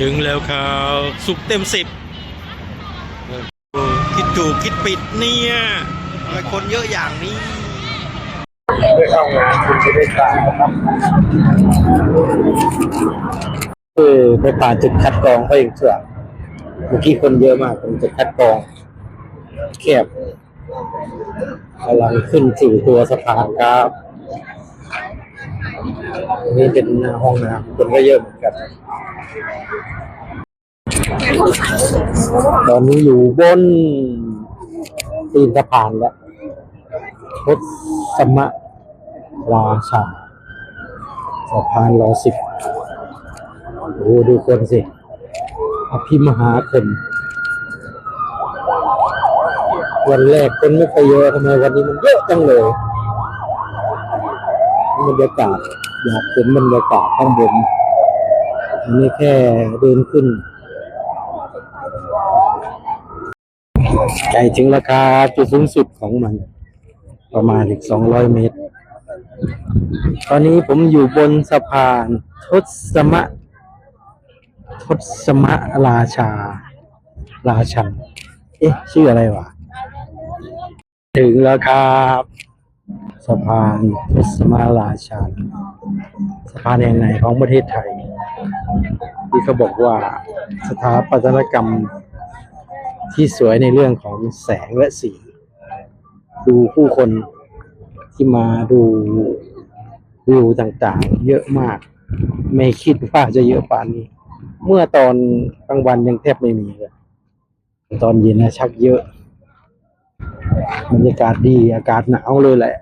ถึงแล้วครับสุกเต็มสิบคิดถูกคิดปิดเนี่ยทำไมคนเยอะอย่างนี้ได้เข้างานคุณจะได้ตามนะครับคือไปผ่านจุดคัดกรองเขาเองเถอะเมื่อกี้คนเยอะมากเป็นจุดคัดกรองแคบกำลังขึ้นสู่ตัวสะพานครับ อันนี่เป็นหน้าห้องน้ำคนก็เยอะเหมือนกัน ตอนนี้อยู่บนตีนสะพานแล้วทศสมะราชาสะพานรอสิบโอ้ดูคนสิ อภิมหาคนวันแรกคนไม่ค่อยเยอะทำไมวันนี้มันเยอะจังเลยบรรยากาศ อยากเห็นบรรยากาศข้างบนอันนี้แค่เดินขึ้นใกล้ถึงราคาจุดสูงสุดของมัน ประมาณอีกสองร้อยเมตร ตอนนี้ผมอยู่บนสะพานทศมะทศมะราชา ราชัน เอ๊ะ ชื่ออะไรวะ ถึงแล้วครับ สะพานพุทศมะราชันสะพานแห่งไหนของประเทศไทย ที่เขาบอกว่าสถาปัตยกรรมที่สวยในเรื่องของแสงและสี ดูผู้คนที่มาดูวิวต่างๆ เยอะมาก ไม่คิดว่าจะเยอะป่านนี้ เมื่อตอนกลางวันยังแทบไม่มีเลยตอนเย็นนะชักเยอะ บรรยากาศดีอากาศหนาวเลยแหละ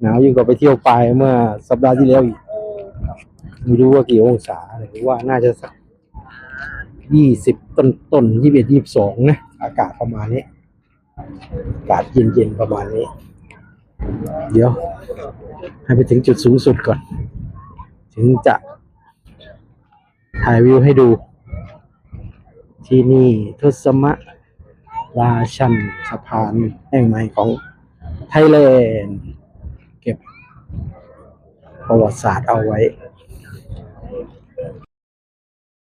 หนาวยิ่งกว่าไปเที่ยวปลายเมื่อสัปดาห์ที่แล้วอีกไม่รู้ว่ากี่องศาหรือว่าน่าจะสักยี่สิบต้นต้นยี่สิบเอ็ดยี่สิบสองนะอากาศประมาณนี้ อากาศเย็นๆประมาณนี้ เดี๋ยว ให้ไปถึงจุดสูงสุดก่อน ถึงจะถ่ายวิวให้ดู ที่นี่ทศมะ ราชันสะพานแห่งใหม่ของไทยแลนด์เก็บประวัติศาสตร์เอาไว้